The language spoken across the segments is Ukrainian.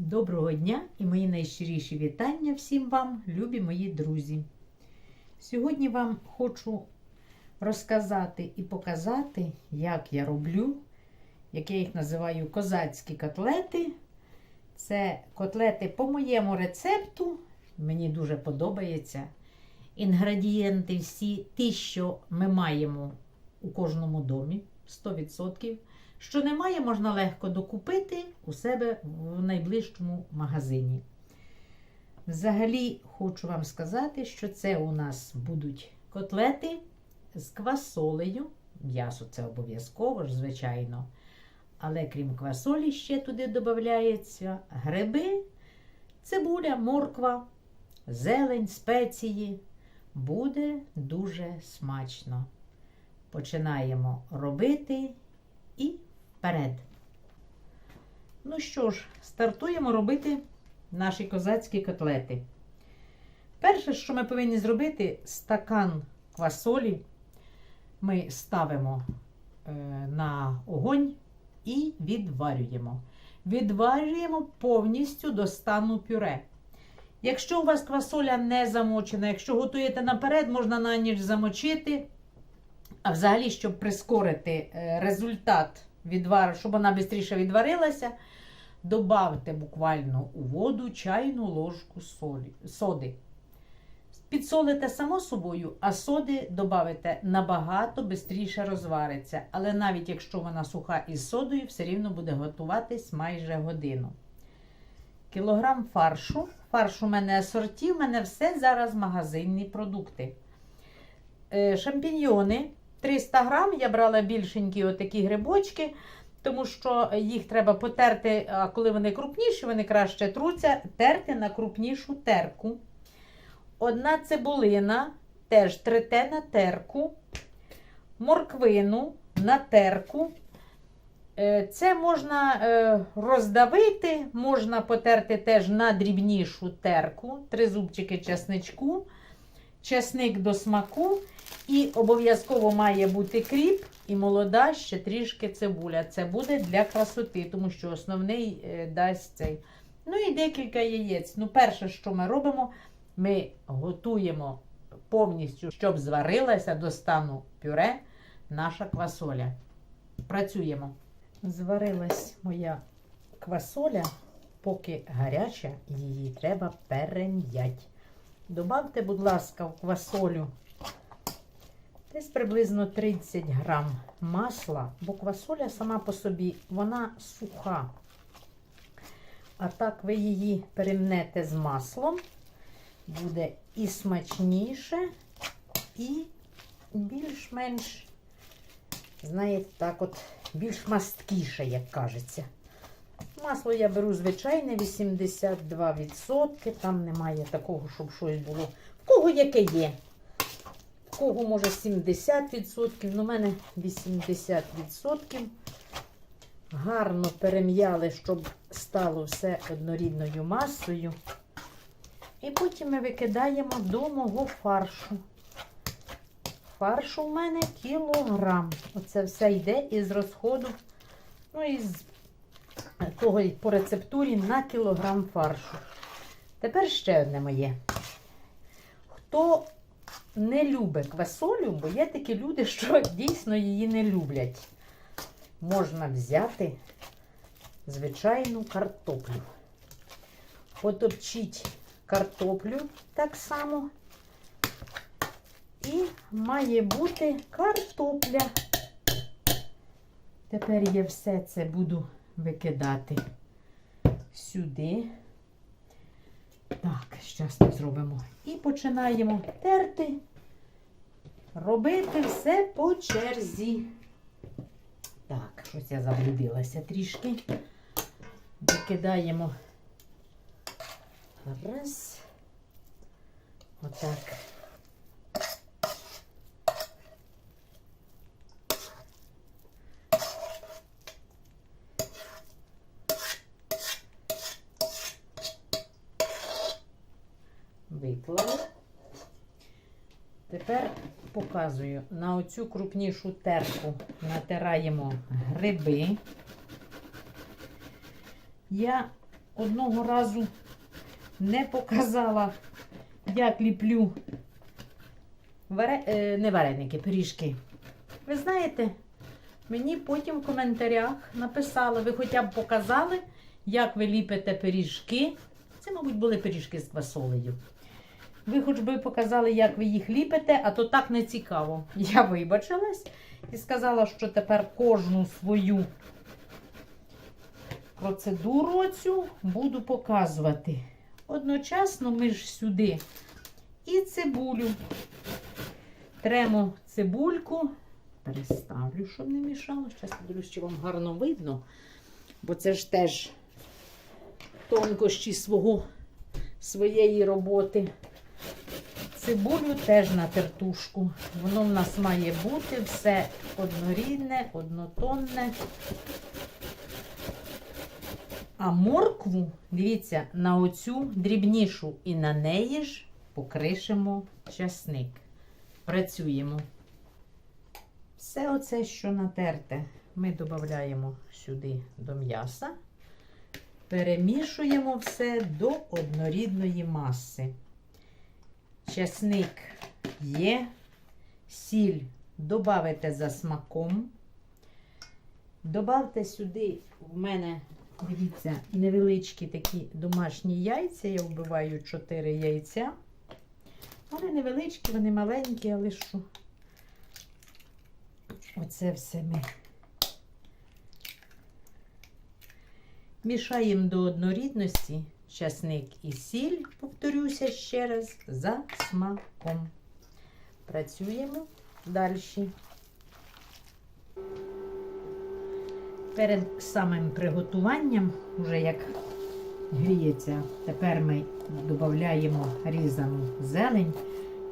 Доброго дня і мої найщиріші вітання всім вам, любі мої друзі. Сьогодні вам хочу розказати і показати, як я роблю, як я їх називаю козацькі котлети. Це котлети по моєму рецепту. Мені дуже подобається. Інгредієнти всі ті, що ми маємо у кожному домі 100%. Що немає, можна легко докупити у себе в найближчому магазині. Взагалі, хочу вам сказати, що це у нас будуть котлети з квасолею. М'ясо це обов'язково ж, звичайно. Але крім квасолі, ще туди додається гриби, цибуля, морква, зелень, спеції. Буде дуже смачно. Починаємо робити і вперед. Ну що ж, стартуємо робити наші козацькі котлети. Перше, що ми повинні зробити, стакан квасолі ми ставимо е, на огонь і відварюємо. Відварюємо повністю до стану пюре. Якщо у вас квасоля не замочена, якщо готуєте наперед, можна на ніч замочити. А взагалі, щоб прискорити е, результат відвару, щоб вона швидше відварилася, добавте буквально у воду чайну ложку солі, соди. Підсолите само собою, а соди додавите набагато швидше розвариться. Але навіть якщо вона суха із содою, все рівно буде готуватись майже годину. Кілограм фаршу. Фарш у мене асорті, у мене все зараз магазинні продукти. Е, Шампіньйони 300 грам. Я брала більшенькі отакі грибочки, тому що їх треба потерти, а коли вони крупніші, вони краще труться, терти на крупнішу терку. Одна цибулина, теж трете на терку, морквину на терку. Е, Це можна е, роздавити, можна потерти теж на дрібнішу терку, три зубчики чесничку, чесник до смаку. І обов'язково має бути кріп і молода ще трішки цибуля. Це буде для красоти, тому що основний е, дасть цей. Ну і декілька яєць. Ну, перше, що ми робимо, ми готуємо повністю, щоб зварилася до стану пюре наша квасоля. Працюємо. Зварилась моя квасоля, поки гаряча, її треба перем'ять. Добавте, будь ласка, в квасолю десь приблизно 30 грам масла, бо квасоля сама по собі, вона суха. А так ви її перемнете з маслом, буде і смачніше, і більш-менш, знаєте, так от, більш масткіше, як кажеться. Масло я беру звичайне 82%. Там немає такого, щоб щось було. В кого яке є? В кого може 70%, ну, у мене 80%. Гарно перем'яли, щоб стало все однорідною масою. І потім ми викидаємо до мого фаршу. Фаршу в мене кілограм. Оце все йде із розходу. Ну, із того по рецептурі на кілограм фаршу. Тепер ще одне моє. Хто не любить квасолю, бо є такі люди, що дійсно її не люблять. Можна взяти звичайну картоплю. Потопчіть картоплю так само. І має бути картопля. Тепер я все це буду викидати сюди. Так, зараз ми зробимо. І починаємо терти, робити все по черзі. Так, щось я заблудилася трішки. Викидаємо раз. Отак. Виклали. Тепер показую на оцю крупнішу терку натираємо гриби. Я одного разу не показала, як ліплю варе... е, не вареники, пиріжки. Ви знаєте, мені потім в коментарях написали, ви хоча б показали, як ви ліпите пиріжки. Це, мабуть, були пиріжки з квасолею. Ви хоч би показали, як ви їх ліпите, а то так не цікаво. Я вибачилась і сказала, що тепер кожну свою процедуру цю буду показувати. Одночасно ми ж сюди і цибулю. Тремо цибульку. Переставлю, щоб не мішало. Зараз подивлюсь, чи вам гарно видно, бо це ж теж тонкощі свого, своєї роботи. Цибулю теж на тертушку. Воно в нас має бути все однорідне, однотонне. А моркву, дивіться, на оцю дрібнішу і на неї ж покришимо часник. Працюємо. Все оце, що натерте, ми додаємо сюди до м'яса. Перемішуємо все до однорідної маси. Часник є, сіль додавите за смаком. Добавте сюди в мене, дивіться, невеличкі такі домашні яйця. Я вбиваю 4 яйця. Вони невеличкі, вони маленькі, але що? Оце все ми мішаємо до однорідності часник і сіль, повторюся ще раз, за смаком. Працюємо далі. Перед самим приготуванням, вже як гріється, тепер ми додаємо різану зелень.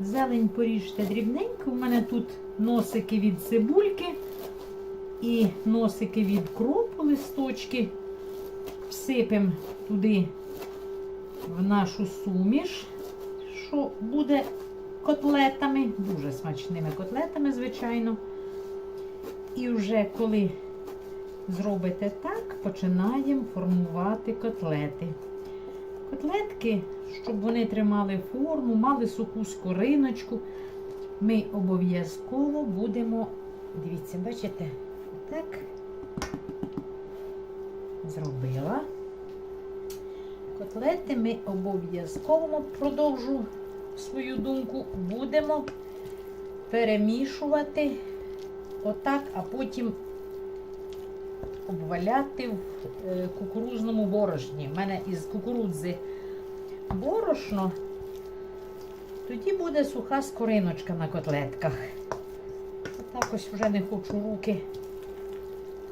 Зелень поріжте дрібненько. У мене тут носики від цибульки і носики від кропу, листочки. Всипемо туди в нашу суміш, що буде котлетами, дуже смачними котлетами, звичайно. І вже коли зробите так, починаємо формувати котлети. Котлетки, щоб вони тримали форму, мали суху скориночку, ми обов'язково будемо, дивіться, бачите, так, зробила. Котлети ми обов'язково продовжу свою думку, будемо перемішувати отак, а потім обваляти в е, кукурузному борошні. У мене із кукурудзи борошно, тоді буде суха скориночка на котлетках. Отак ось вже не хочу руки.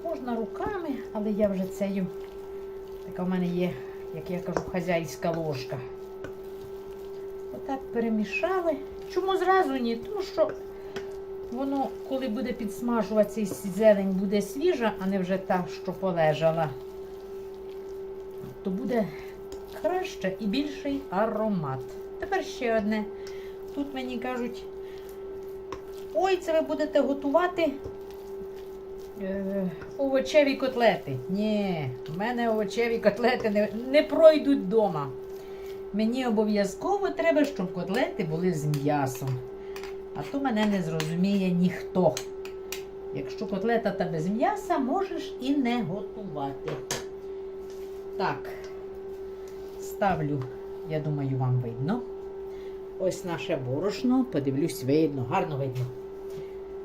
Можна руками, але я вже цею, така в мене є, як я кажу, хазяйська ложка. Отак перемішали. Чому зразу ні? Тому що воно, коли буде підсмажуватися, зелень буде свіжа, а не вже та, що полежала, то буде краще і більший аромат. Тепер ще одне. Тут мені кажуть, ой, це ви будете готувати овочеві котлети. Ні, в мене овочеві котлети не, не пройдуть вдома. Мені обов'язково треба, щоб котлети були з м'ясом. А то мене не зрозуміє ніхто. Якщо котлета та без м'яса, можеш і не готувати. Так, ставлю, я думаю, вам видно. Ось наше борошно, подивлюсь, видно, гарно видно.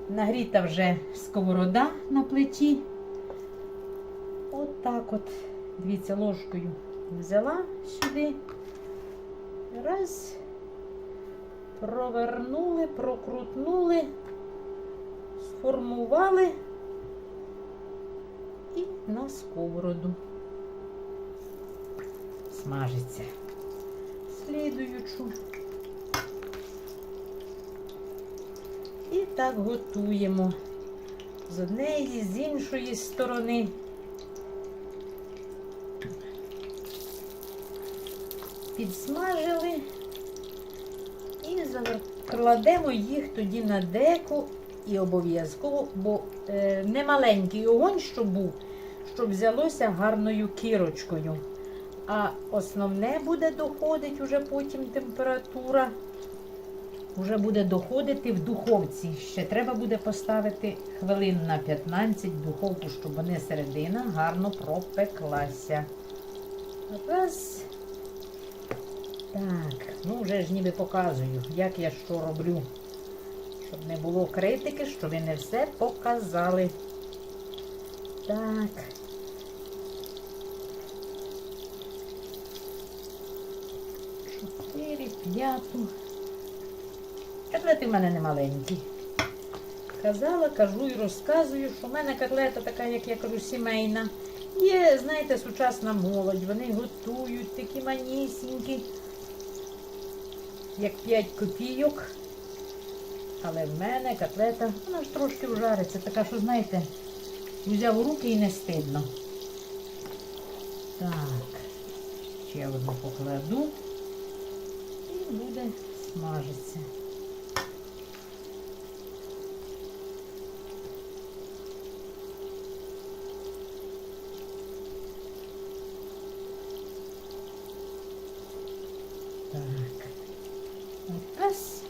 Нагріта вже сковорода на плиті. Отак от, дивіться, ложкою взяла сюди. Раз. Провернули, прокрутнули, сформували і на сковороду смажиться. Слідуючу. Так готуємо з однієї, з іншої сторони. Підсмажили і кладемо їх тоді на деку і обов'язково, бо е, не маленький огонь, щоб був, щоб взялося гарною кірочкою. А основне буде доходити уже потім температура. Уже буде доходити в духовці. Ще треба буде поставити хвилин на 15 в духовку, щоб вони середина гарно пропеклася. Раз. Так, ну вже ж ніби показую, як я що роблю. Щоб не було критики, що ви не все показали. Так. Чотири, п'яту. Котлети в мене не маленькі. Казала, кажу і розказую, що в мене котлета така, як я кажу, сімейна. Є, знаєте, сучасна молодь, вони готують такі манісінькі, як 5 копійок. Але в мене котлета, вона ж трошки вжариться, така, що, знаєте, взяв у руки і не стидно. Так, ще одну покладу і буде смажитися. Так. От Раз.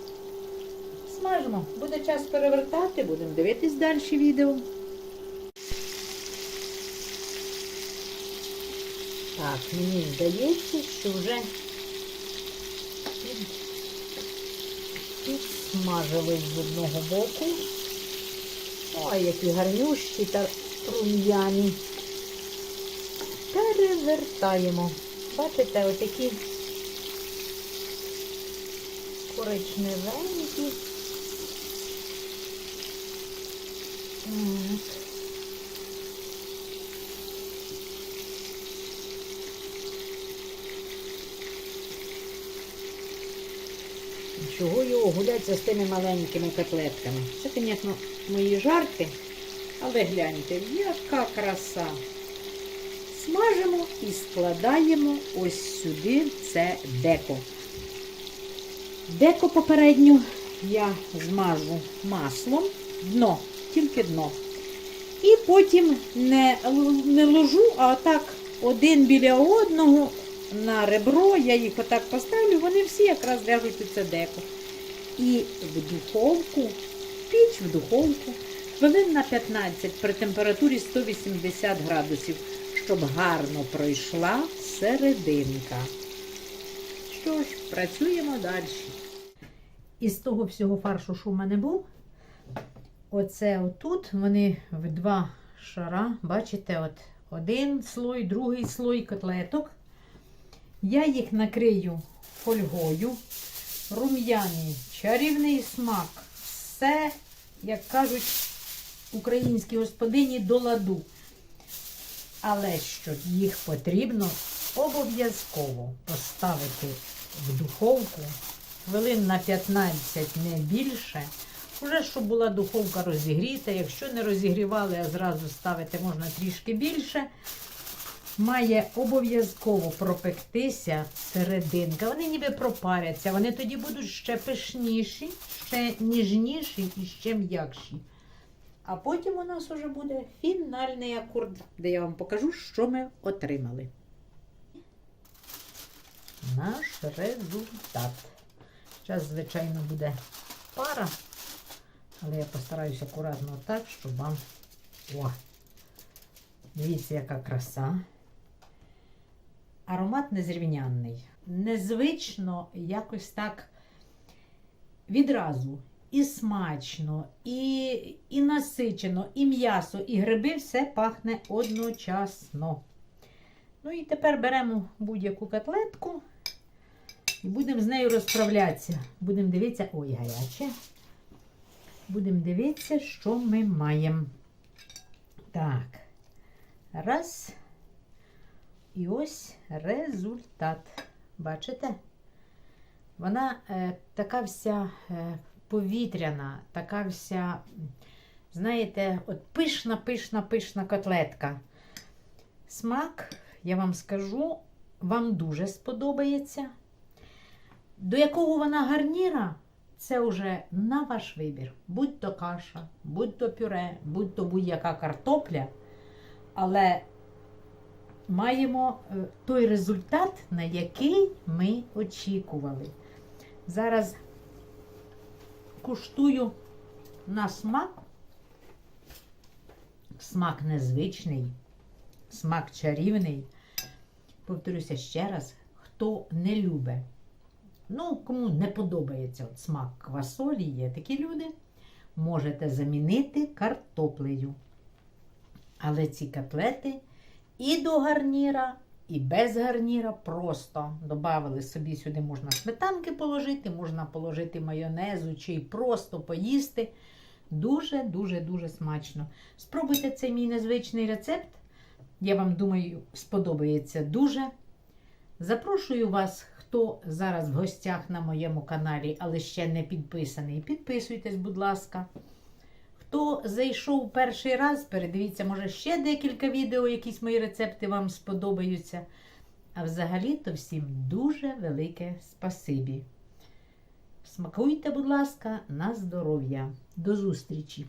Смажимо. Буде час перевертати, будемо дивитись далі відео. Так, мені здається, що вже під- підсмажились з одного боку. Ой, які гарнющі та рум'яні. Перевертаємо. Бачите, отакі коричневенькі. Так. Чого його гуляться з тими маленькими котлетками? Це, звісно, мої жарти, але гляньте, яка краса. Смажимо і складаємо ось сюди це деко. Деко попередньо я змажу маслом, дно, тільки дно. І потім не, не ложу, а так один біля одного на ребро, я їх отак поставлю, вони всі якраз ляжуть у це деко. І в духовку, піч в духовку, хвилин на 15 при температурі 180 градусів, щоб гарно пройшла серединка. Що ж, працюємо далі. Із того всього фаршу, що в мене був, оце отут вони в два шара, бачите, от один слой, другий слой котлеток. Я їх накрию фольгою, рум'яний, чарівний смак. Все, як кажуть українські господині, до ладу. Але що їх потрібно обов'язково поставити в духовку хвилин на 15, не більше. Уже щоб була духовка розігріта. Якщо не розігрівали, а зразу ставити можна трішки більше. Має обов'язково пропектися серединка. Вони ніби пропаряться, вони тоді будуть ще пишніші, ще ніжніші і ще м'якші. А потім у нас уже буде фінальний акорд, де я вам покажу, що ми отримали. Наш результат. Зараз, звичайно, буде пара, але я постараюся акуратно так, щоб вам. О! Дивіться, яка краса. Аромат незрівнянний. Незвично якось так відразу. І смачно, і, і насичено, і м'ясо, і гриби все пахне одночасно. Ну і тепер беремо будь-яку котлетку і будемо з нею розправлятися. Будемо дивитися, ой, гаряче. Будемо дивитися, що ми маємо. Так. Раз. І ось результат. Бачите? Вона е, така вся е, повітряна, така вся, знаєте, от пишна, пишна, пишна котлетка. Смак, я вам скажу, вам дуже сподобається. До якого вона гарніра, це вже на ваш вибір. Будь то каша, будь то пюре, будь то будь-яка картопля. Але маємо е, той результат, на який ми очікували. Зараз куштую на смак. Смак незвичний, смак чарівний. Повторюся ще раз, хто не любить, ну, кому не подобається от смак квасолі, є такі люди, можете замінити картоплею. Але ці котлети і до гарніра, і без гарніра просто додали собі сюди можна сметанки положити, можна положити майонезу чи просто поїсти. Дуже-дуже-дуже смачно. Спробуйте цей мій незвичний рецепт. Я вам думаю, сподобається дуже. Запрошую вас, хто зараз в гостях на моєму каналі, але ще не підписаний. Підписуйтесь, будь ласка. Хто зайшов перший раз, передивіться, може, ще декілька відео, якісь мої рецепти вам сподобаються. А взагалі-то всім дуже велике спасибі. Смакуйте, будь ласка, на здоров'я. До зустрічі!